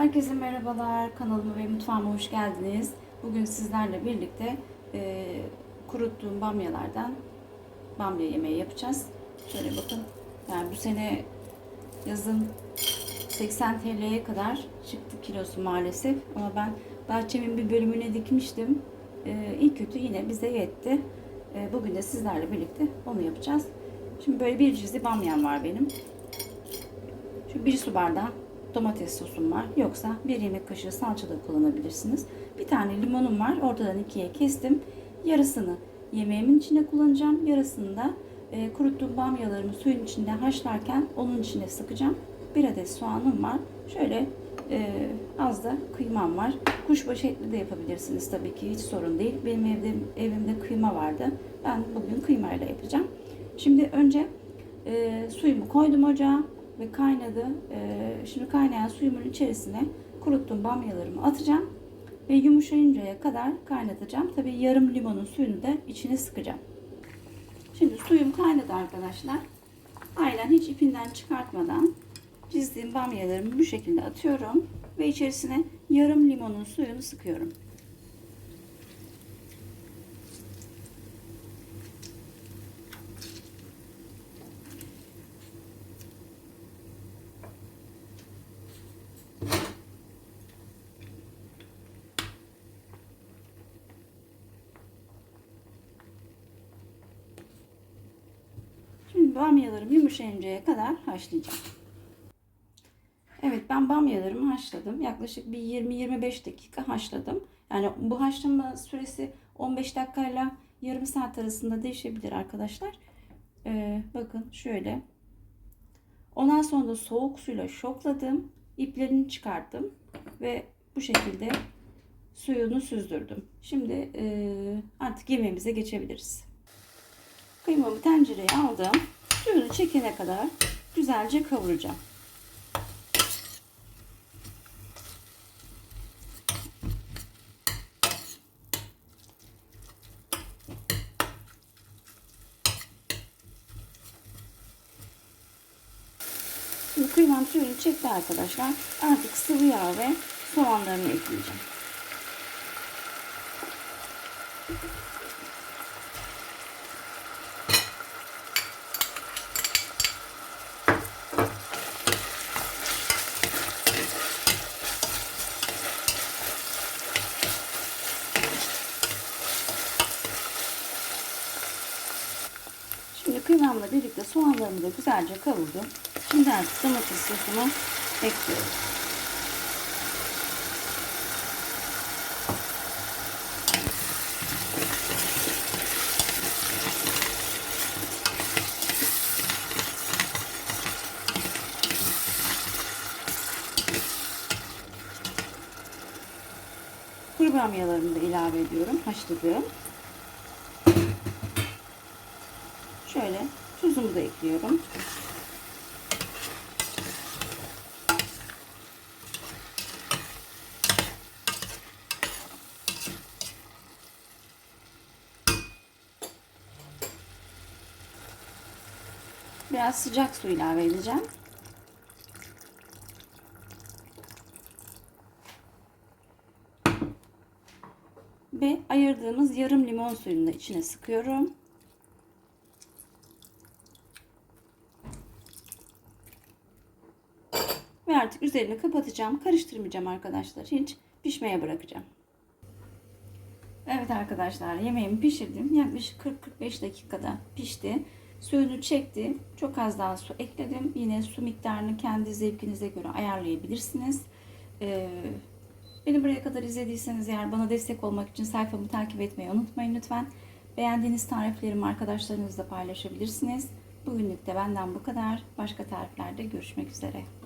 Herkese merhabalar. Kanalıma ve mutfağıma hoş geldiniz. Bugün sizlerle birlikte e, kuruttuğum bamyalardan bamya yemeği yapacağız. Şöyle bakın. Yani bu sene yazın 80 TL'ye kadar çıktı kilosu maalesef. Ama ben bahçemin bir bölümüne dikmiştim. E, iyi kötü yine bize yetti. E, bugün de sizlerle birlikte onu yapacağız. Şimdi böyle bir cüzi bamyam var benim. Şu bir su bardağı domates sosum var. Yoksa bir yemek kaşığı salça da kullanabilirsiniz. Bir tane limonum var. Ortadan ikiye kestim. Yarısını yemeğimin içine kullanacağım. Yarısını da e, kuruttuğum bamyalarımı suyun içinde haşlarken onun içine sıkacağım. Bir adet soğanım var. Şöyle e, az da kıymam var. Kuşbaşı etli de yapabilirsiniz tabii ki. Hiç sorun değil. Benim evde evimde kıyma vardı. Ben bugün kıymayla yapacağım. Şimdi önce e, suyumu koydum ocağa ve kaynadı. Ee, şimdi kaynayan suyumun içerisine kuruttuğum bamyalarımı atacağım ve yumuşayıncaya kadar kaynatacağım. Tabii yarım limonun suyunu da içine sıkacağım. Şimdi suyum kaynadı arkadaşlar. Aynen hiç ipinden çıkartmadan çizdiğim bamyalarımı bu şekilde atıyorum ve içerisine yarım limonun suyunu sıkıyorum. Şimdi bamyalarım yumuşayıncaya kadar haşlayacağım. Evet ben bamyalarımı haşladım. Yaklaşık bir 20-25 dakika haşladım. Yani bu haşlama süresi 15 dakikayla yarım saat arasında değişebilir arkadaşlar. Ee, bakın şöyle. Ondan sonra da soğuk suyla şokladım. İplerini çıkarttım. Ve bu şekilde suyunu süzdürdüm. Şimdi e, artık yemeğimize geçebiliriz. Kıymamı tencereye aldım. Suyunu çekene kadar güzelce kavuracağım. Şimdi kıymam suyunu çekti arkadaşlar. Artık sıvı yağ ve soğanlarını ekleyeceğim. Kıymamla birlikte soğanlarımı da güzelce kavurdum. Şimdi artık domates sosumu ekliyorum. Kuru bamyalarımı da ilave ediyorum. Haşladığım. Şöyle tuzumu da ekliyorum. Biraz sıcak su ilave edeceğim. Ve ayırdığımız yarım limon suyunu da içine sıkıyorum. Artık üzerini kapatacağım. Karıştırmayacağım arkadaşlar. Hiç pişmeye bırakacağım. Evet arkadaşlar yemeğimi pişirdim. Yaklaşık 40-45 dakikada pişti. Suyunu çekti. Çok az daha su ekledim. Yine su miktarını kendi zevkinize göre ayarlayabilirsiniz. Ee, beni buraya kadar izlediyseniz eğer bana destek olmak için sayfamı takip etmeyi unutmayın lütfen. Beğendiğiniz tariflerimi arkadaşlarınızla paylaşabilirsiniz. Bugünlük de benden bu kadar. Başka tariflerde görüşmek üzere.